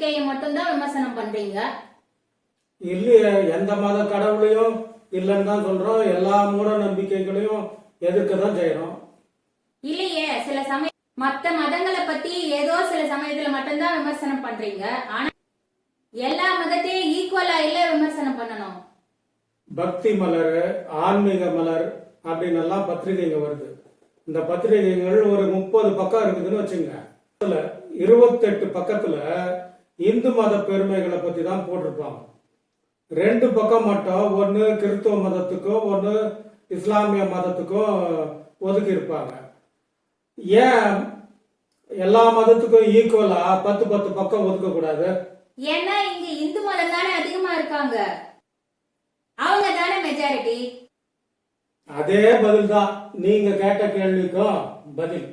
நம்பிக்கையை மட்டும்தான் விமர்சனம் பண்றீங்க? இல்லையே எந்த மத கடவுளையும் இல்லைன்னு தான் சொல்றோம். எல்லா மூட நம்பிக்கைகளையும் எதிர்க்க தான் செய்யறோம். இல்லையே சில சமய மத்த மதங்களை பத்தி ஏதோ சில சமயத்துல மட்டும்தான் விமர்சனம் பண்றீங்க. ஆனா எல்லா மதத்தையும் ஈக்குவலா இல்ல விமர்சனம் பண்ணணும். பக்தி மலர் ஆன்மீக மலர் அப்படின்னு எல்லாம் பத்திரிகைங்க வருது. இந்த பத்திரிகைகள் ஒரு முப்பது பக்கம் இருக்குதுன்னு வச்சுங்க. இருபத்தெட்டு பக்கத்துல இந்து மத பெருமைகளை பத்தி தான் போட்டிருப்பாங்க. ரெண்டு பக்கம் மட்டும் ஒன்று கிறிஸ்துவ மதத்துக்கும் ஒன்று இஸ்லாமிய மதத்துக்கும் ஒதுக்கி இருப்பாங்க. ஏன் எல்லா மதத்துக்கும் ஈக்குவலா பத்து பத்து பக்கம் ஒதுக்கக்கூடாது ஏன்னா இங்க இந்து மதம் தானே அதிகமா இருக்காங்க. அவங்க தானே மெஜாரிட்டி அதே பதில் தான் நீங்க கேட்ட கேள்விக்கும் பதில்.